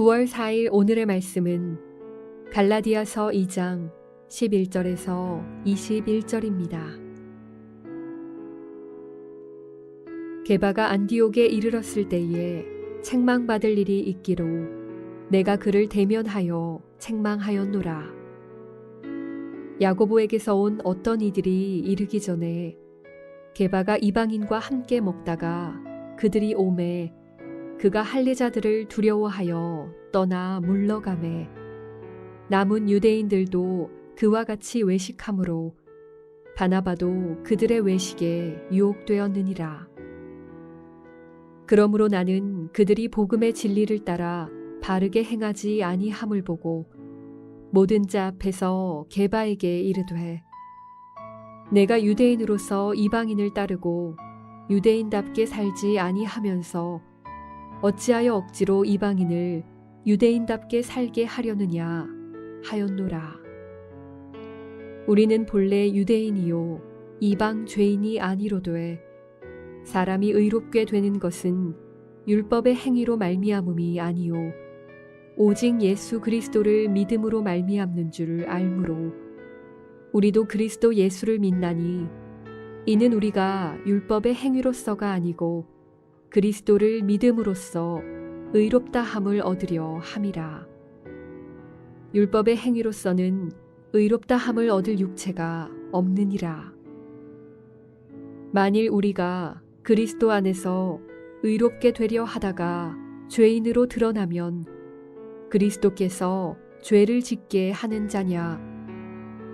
9월 4일 오늘의 말씀은 갈라디아서 2장 11절에서 21절입니다. 게바가 안디옥에 이르렀을 때에 책망받을 일이 있기로 내가 그를 대면하여 책망하였노라. 야고보에게서 온 어떤 이들이 이르기 전에 게바가 이방인과 함께 먹다가 그들이 오매 그가 할례자들을 두려워하여 떠나 물러가매 남은 유대인들도 그와 같이 외식함으로 바나바도 그들의 외식에 유혹되었느니라. 그러므로 나는 그들이 복음의 진리를 따라 바르게 행하지 아니함을 보고 모든 자 앞에서 게바에게 이르되 내가 유대인으로서 이방인을 따르고 유대인답게 살지 아니하면서 어찌하여 억지로 이방인을 유대인답게 살게 하려느냐 하였노라. 우리는 본래 유대인이요 이방 죄인이 아니로되 사람이 의롭게 되는 것은 율법의 행위로 말미암음이 아니요 오직 예수 그리스도를 믿음으로 말미암는 줄 알므로 우리도 그리스도 예수를 믿나니 이는 우리가 율법의 행위로서가 아니고 그리스도를 믿음으로써 의롭다 함을 얻으려 함이라. 율법의 행위로서는 의롭다 함을 얻을 육체가 없느니라. 만일 우리가 그리스도 안에서 의롭게 되려 하다가 죄인으로 드러나면 그리스도께서 죄를 짓게 하는 자냐?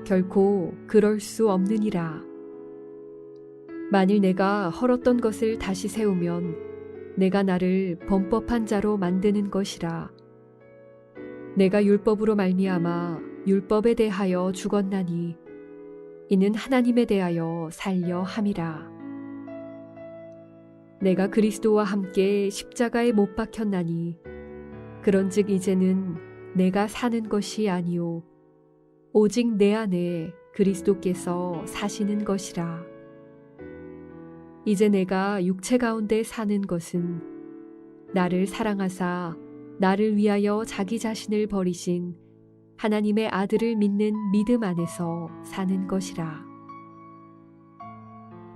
결코 그럴 수 없느니라. 만일 내가 헐었던 것을 다시 세우면 내가 나를 범법한 자로 만드는 것이라. 내가 율법으로 말미암아 율법에 대하여 죽었나니 이는 하나님에 대하여 살려 함이라. 내가 그리스도와 함께 십자가에 못 박혔나니 그런즉 이제는 내가 사는 것이 아니요 오직 내 안에 그리스도께서 사시는 것이라. 이제 내가 육체 가운데 사는 것은 나를 사랑하사 나를 위하여 자기 자신을 버리신 하나님의 아들을 믿는 믿음 안에서 사는 것이라.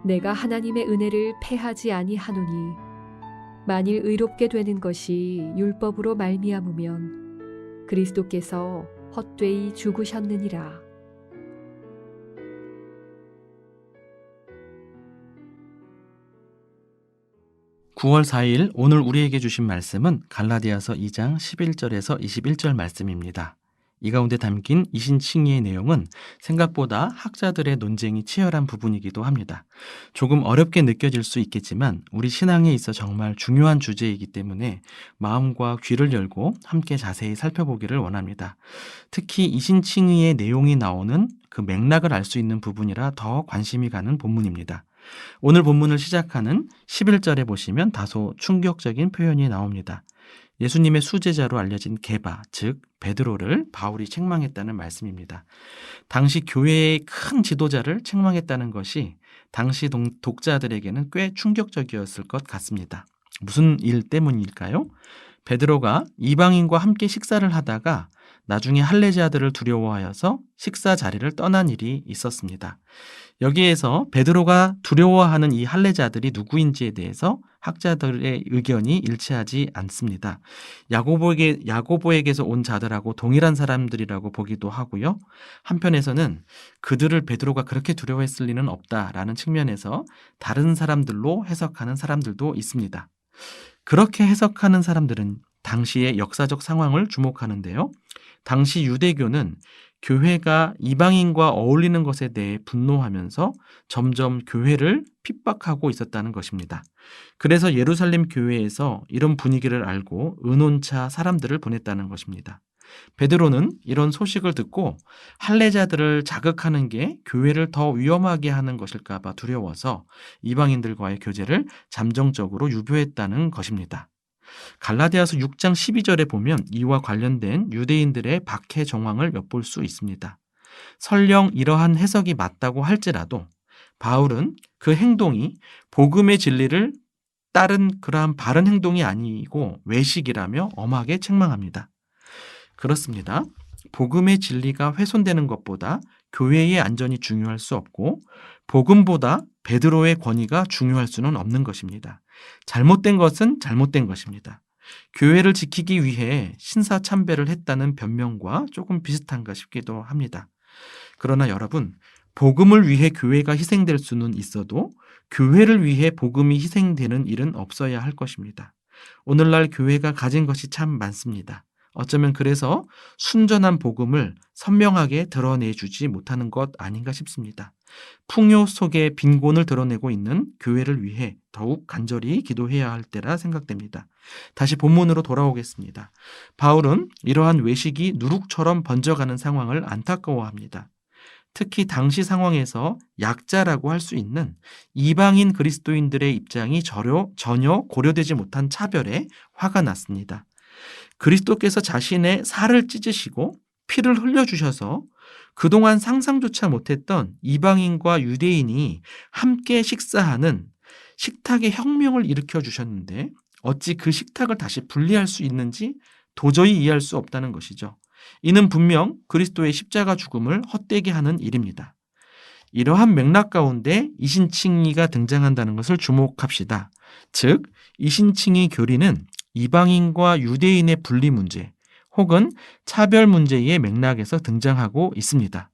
내가 하나님의 은혜를 패하지 아니하노니 만일 의롭게 되는 것이 율법으로 말미암으면 그리스도께서 헛되이 죽으셨느니라. 9월 4일 오늘 우리에게 주신 말씀은 갈라디아서 2장 11절에서 21절 말씀입니다. 이 가운데 담긴 이신칭의의 내용은 생각보다 학자들의 논쟁이 치열한 부분이기도 합니다. 조금 어렵게 느껴질 수 있겠지만 우리 신앙에 있어 정말 중요한 주제이기 때문에 마음과 귀를 열고 함께 자세히 살펴보기를 원합니다. 특히 이신칭의의 내용이 나오는 그 맥락을 알 수 있는 부분이라 더 관심이 가는 본문입니다. 오늘 본문을 시작하는 11절에 보시면 다소 충격적인 표현이 나옵니다. 예수님의 수제자로 알려진 게바, 즉 베드로를 바울이 책망했다는 말씀입니다. 당시 교회의 큰 지도자를 책망했다는 것이 당시 독자들에게는 꽤 충격적이었을 것 같습니다. 무슨 일 때문일까요? 베드로가 이방인과 함께 식사를 하다가 나중에 할례자들을 두려워하여서 식사 자리를 떠난 일이 있었습니다. 여기에서 베드로가 두려워하는 이 할례자들이 누구인지에 대해서 학자들의 의견이 일치하지 않습니다. 야고보에게 야고보에게서 온 자들하고 동일한 사람들이라고 보기도 하고요. 한편에서는 그들을 베드로가 그렇게 두려워했을 리는 없다라는 측면에서 다른 사람들로 해석하는 사람들도 있습니다. 그렇게 해석하는 사람들은 당시의 역사적 상황을 주목하는데요. 당시 유대교는 교회가 이방인과 어울리는 것에 대해 분노하면서 점점 교회를 핍박하고 있었다는 것입니다. 그래서 예루살렘 교회에서 이런 분위기를 알고 의논차 사람들을 보냈다는 것입니다. 베드로는 이런 소식을 듣고 할례자들을 자극하는 게 교회를 더 위험하게 하는 것일까 봐 두려워서 이방인들과의 교제를 잠정적으로 유보했다는 것입니다. 갈라디아서 6장 12절에 보면 이와 관련된 유대인들의 박해 정황을 엿볼 수 있습니다. 설령 이러한 해석이 맞다고 할지라도 바울은 그 행동이 복음의 진리를 따른 그러한 바른 행동이 아니고 외식이라며 엄하게 책망합니다. 그렇습니다. 복음의 진리가 훼손되는 것보다 교회의 안전이 중요할 수 없고 복음보다 베드로의 권위가 중요할 수는 없는 것입니다. 잘못된 것은 잘못된 것입니다. 교회를 지키기 위해 신사 참배를 했다는 변명과 조금 비슷한가 싶기도 합니다. 그러나 여러분, 복음을 위해 교회가 희생될 수는 있어도 교회를 위해 복음이 희생되는 일은 없어야 할 것입니다. 오늘날 교회가 가진 것이 참 많습니다. 어쩌면 그래서 순전한 복음을 선명하게 드러내주지 못하는 것 아닌가 싶습니다. 풍요 속에 빈곤을 드러내고 있는 교회를 위해 더욱 간절히 기도해야 할 때라 생각됩니다. 다시 본문으로 돌아오겠습니다. 바울은 이러한 외식이 누룩처럼 번져가는 상황을 안타까워합니다. 특히 당시 상황에서 약자라고 할 수 있는 이방인 그리스도인들의 입장이 전혀 고려되지 못한 차별에 화가 났습니다. 그리스도께서 자신의 살을 찢으시고 피를 흘려주셔서 그동안 상상조차 못했던 이방인과 유대인이 함께 식사하는 식탁의 혁명을 일으켜 주셨는데 어찌 그 식탁을 다시 분리할 수 있는지 도저히 이해할 수 없다는 것이죠. 이는 분명 그리스도의 십자가 죽음을 헛되게 하는 일입니다. 이러한 맥락 가운데 이신칭이가 등장한다는 것을 주목합시다. 즉, 이신칭이 교리는 이방인과 유대인의 분리 문제 혹은 차별 문제의 맥락에서 등장하고 있습니다.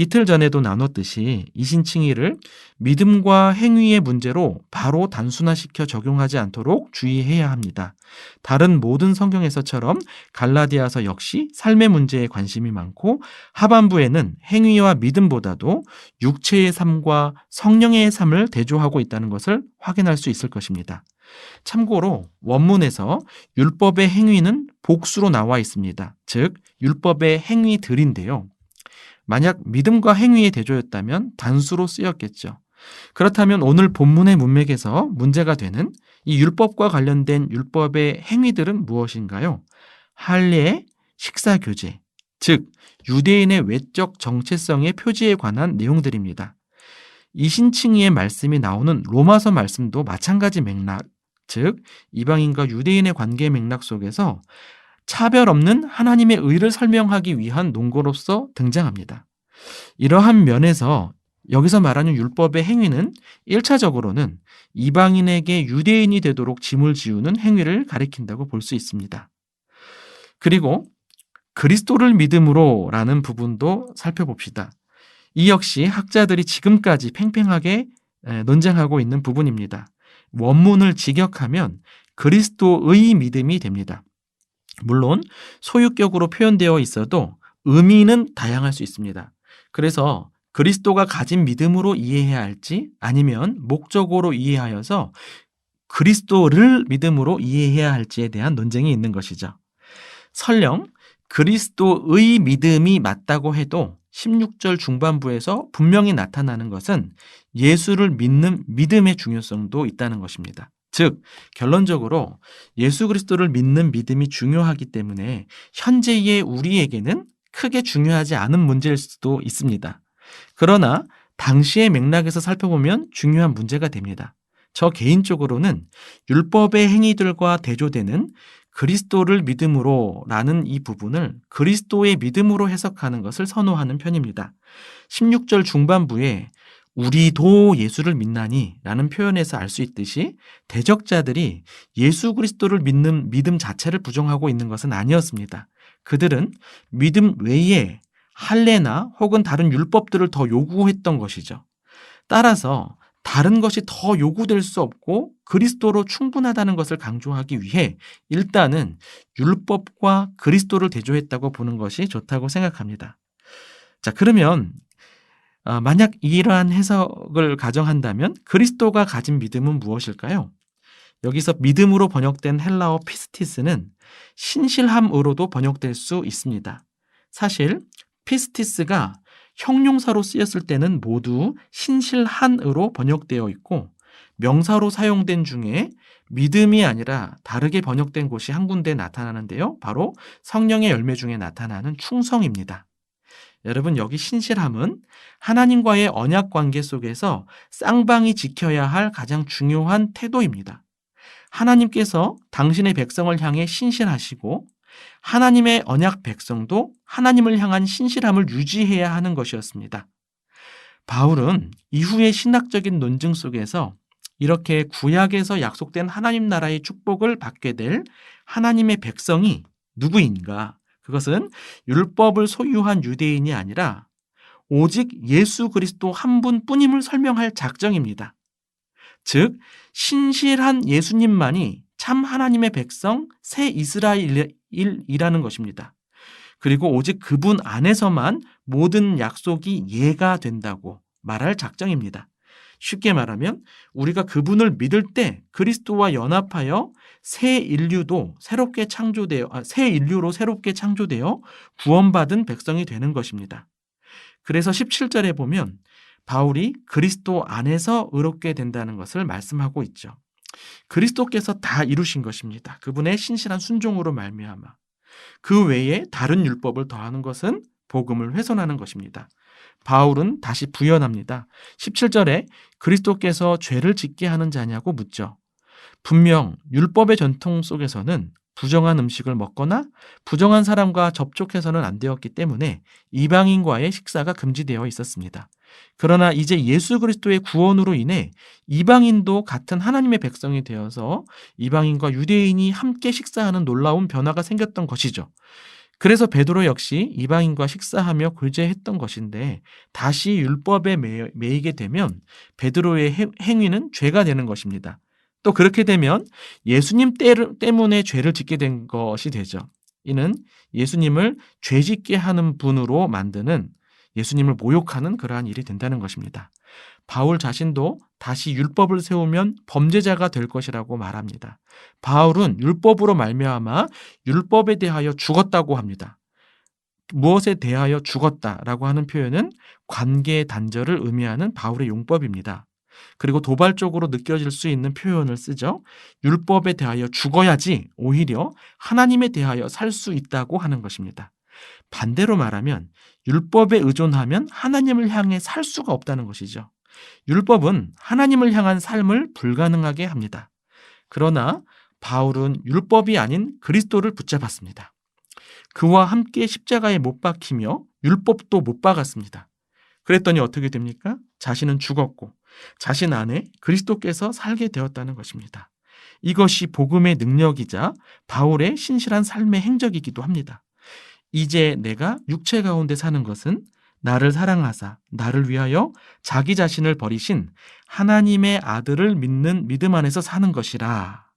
이틀 전에도 나눴듯이 이신칭의를 믿음과 행위의 문제로 바로 단순화시켜 적용하지 않도록 주의해야 합니다. 다른 모든 성경에서처럼 갈라디아서 역시 삶의 문제에 관심이 많고 하반부에는 행위와 믿음보다도 육체의 삶과 성령의 삶을 대조하고 있다는 것을 확인할 수 있을 것입니다. 참고로 원문에서 율법의 행위는 복수로 나와 있습니다. 즉, 율법의 행위들인데요. 만약 믿음과 행위의 대조였다면 단수로 쓰였겠죠. 그렇다면 오늘 본문의 문맥에서 문제가 되는 이 율법과 관련된 율법의 행위들은 무엇인가요? 할례, 식사 교제, 즉 유대인의 외적 정체성의 표지에 관한 내용들입니다. 이신칭의의 말씀이 나오는 로마서 말씀도 마찬가지 맥락, 즉 이방인과 유대인의 관계 맥락 속에서 차별 없는 하나님의 의를 설명하기 위한 논거로서 등장합니다. 이러한 면에서 여기서 말하는 율법의 행위는 1차적으로는 이방인에게 유대인이 되도록 짐을 지우는 행위를 가리킨다고 볼 수 있습니다. 그리고 그리스도를 믿음으로 라는 부분도 살펴봅시다. 이 역시 학자들이 지금까지 팽팽하게 논쟁하고 있는 부분입니다. 원문을 직역하면 그리스도의 믿음이 됩니다. 물론 소유격으로 표현되어 있어도 의미는 다양할 수 있습니다. 그래서 그리스도가 가진 믿음으로 이해해야 할지 아니면 목적으로 이해하여서 그리스도를 믿음으로 이해해야 할지에 대한 논쟁이 있는 것이죠. 설령 그리스도의 믿음이 맞다고 해도 16절 중반부에서 분명히 나타나는 것은 예수를 믿는 믿음의 중요성도 있다는 것입니다. 즉, 결론적으로 예수 그리스도를 믿는 믿음이 중요하기 때문에 현재의 우리에게는 크게 중요하지 않은 문제일 수도 있습니다. 그러나 당시의 맥락에서 살펴보면 중요한 문제가 됩니다. 저 개인적으로는 율법의 행위들과 대조되는 그리스도를 믿음으로 라는 이 부분을 그리스도의 믿음으로 해석하는 것을 선호하는 편입니다. 16절 중반부에 우리도 예수를 믿나니 라는 표현에서 알 수 있듯이 대적자들이 예수 그리스도를 믿는 믿음 자체를 부정하고 있는 것은 아니었습니다. 그들은 믿음 외에 할례나 혹은 다른 율법들을 더 요구했던 것이죠. 따라서 다른 것이 더 요구될 수 없고 그리스도로 충분하다는 것을 강조하기 위해 일단은 율법과 그리스도를 대조했다고 보는 것이 좋다고 생각합니다. 자, 그러면 아, 만약 이러한 해석을 가정한다면 그리스도가 가진 믿음은 무엇일까요? 여기서 믿음으로 번역된 헬라어 피스티스는 신실함으로도 번역될 수 있습니다. 사실 피스티스가 형용사로 쓰였을 때는 모두 신실한으로 번역되어 있고 명사로 사용된 중에 믿음이 아니라 다르게 번역된 곳이 한 군데 나타나는데요. 바로 성령의 열매 중에 나타나는 충성입니다. 여러분 여기 신실함은 하나님과의 언약 관계 속에서 쌍방이 지켜야 할 가장 중요한 태도입니다. 하나님께서 당신의 백성을 향해 신실하시고 하나님의 언약 백성도 하나님을 향한 신실함을 유지해야 하는 것이었습니다. 바울은 이후의 신학적인 논증 속에서 이렇게 구약에서 약속된 하나님 나라의 축복을 받게 될 하나님의 백성이 누구인가? 그것은 율법을 소유한 유대인이 아니라 오직 예수 그리스도 한 분뿐임을 설명할 작정입니다. 즉 신실한 예수님만이 참 하나님의 백성 새 이스라엘이라는 것입니다. 그리고 오직 그분 안에서만 모든 약속이 예가 된다고 말할 작정입니다. 쉽게 말하면 우리가 그분을 믿을 때 그리스도와 연합하여 새 인류도 새롭게 창조되어 아, 새 인류로 새롭게 창조되어 구원받은 백성이 되는 것입니다. 그래서 17절에 보면 바울이 그리스도 안에서 의롭게 된다는 것을 말씀하고 있죠. 그리스도께서 다 이루신 것입니다. 그분의 신실한 순종으로 말미암아 그 외에 다른 율법을 더하는 것은 복음을 훼손하는 것입니다. 바울은 다시 부연합니다. 17절에 그리스도께서 죄를 짓게 하는 자냐고 묻죠. 분명 율법의 전통 속에서는 부정한 음식을 먹거나 부정한 사람과 접촉해서는 안 되었기 때문에 이방인과의 식사가 금지되어 있었습니다. 그러나 이제 예수 그리스도의 구원으로 인해 이방인도 같은 하나님의 백성이 되어서 이방인과 유대인이 함께 식사하는 놀라운 변화가 생겼던 것이죠. 그래서 베드로 역시 이방인과 식사하며 교제했던 것인데 다시 율법에 매이게 되면 베드로의 행위는 죄가 되는 것입니다. 또 그렇게 되면 예수님 때문에 죄를 짓게 된 것이 되죠. 이는 예수님을 죄짓게 하는 분으로 만드는 예수님을 모욕하는 그러한 일이 된다는 것입니다. 바울 자신도 다시 율법을 세우면 범죄자가 될 것이라고 말합니다. 바울은 율법으로 말미암아 율법에 대하여 죽었다고 합니다. 무엇에 대하여 죽었다라고 하는 표현은 관계 단절을 의미하는 바울의 용법입니다. 그리고 도발적으로 느껴질 수 있는 표현을 쓰죠. 율법에 대하여 죽어야지 오히려 하나님에 대하여 살 수 있다고 하는 것입니다. 반대로 말하면 율법에 의존하면 하나님을 향해 살 수가 없다는 것이죠. 율법은 하나님을 향한 삶을 불가능하게 합니다. 그러나 바울은 율법이 아닌 그리스도를 붙잡았습니다. 그와 함께 십자가에 못 박히며 율법도 못 박았습니다. 그랬더니 어떻게 됩니까? 자신은 죽었고 자신 안에 그리스도께서 살게 되었다는 것입니다. 이것이 복음의 능력이자 바울의 신실한 삶의 행적이기도 합니다. 이제 내가 육체 가운데 사는 것은 나를 사랑하사 나를 위하여 자기 자신을 버리신 하나님의 아들을 믿는 믿음 안에서 사는 것이라.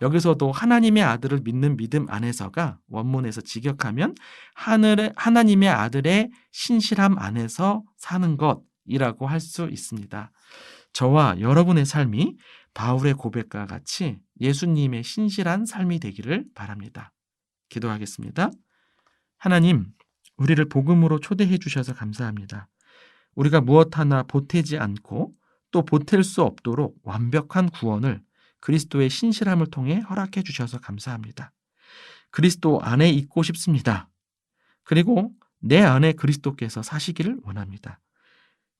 여기서도 하나님의 아들을 믿는 믿음 안에서가 원문에서 직역하면 하늘의 하나님의 아들의 신실함 안에서 사는 것이라고 할 수 있습니다. 저와 여러분의 삶이 바울의 고백과 같이 예수님의 신실한 삶이 되기를 바랍니다. 기도하겠습니다. 하나님, 우리를 복음으로 초대해 주셔서 감사합니다. 우리가 무엇 하나 보태지 않고 또 보탤 수 없도록 완벽한 구원을 그리스도의 신실함을 통해 허락해 주셔서 감사합니다. 그리스도 안에 있고 싶습니다. 그리고 내 안에 그리스도께서 사시기를 원합니다.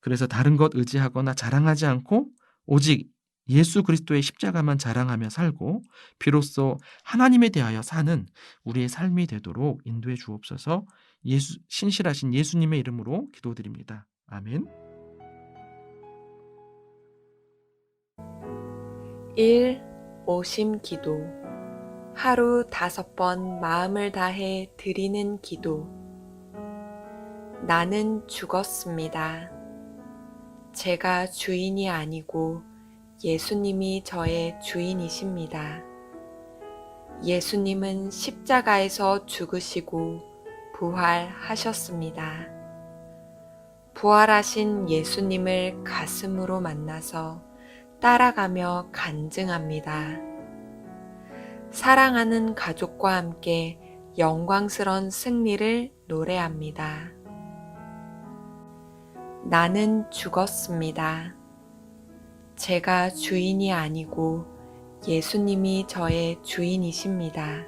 그래서 다른 것 의지하거나 자랑하지 않고 오직 예수 그리스도의 십자가만 자랑하며 살고 비로소 하나님에 대하여 사는 우리의 삶이 되도록 인도해 주옵소서 예수, 신실하신 예수님의 이름으로 기도드립니다. 아멘. 1. 오심 기도 하루 다섯 번 마음을 다해 드리는 기도 나는 죽었습니다. 제가 주인이 아니고 예수님이 저의 주인이십니다. 예수님은 십자가에서 죽으시고 부활하셨습니다. 부활하신 예수님을 가슴으로 만나서 따라가며 간증합니다. 사랑하는 가족과 함께 영광스런 승리를 노래합니다. 나는 죽었습니다. 제가 주인이 아니고 예수님이 저의 주인이십니다.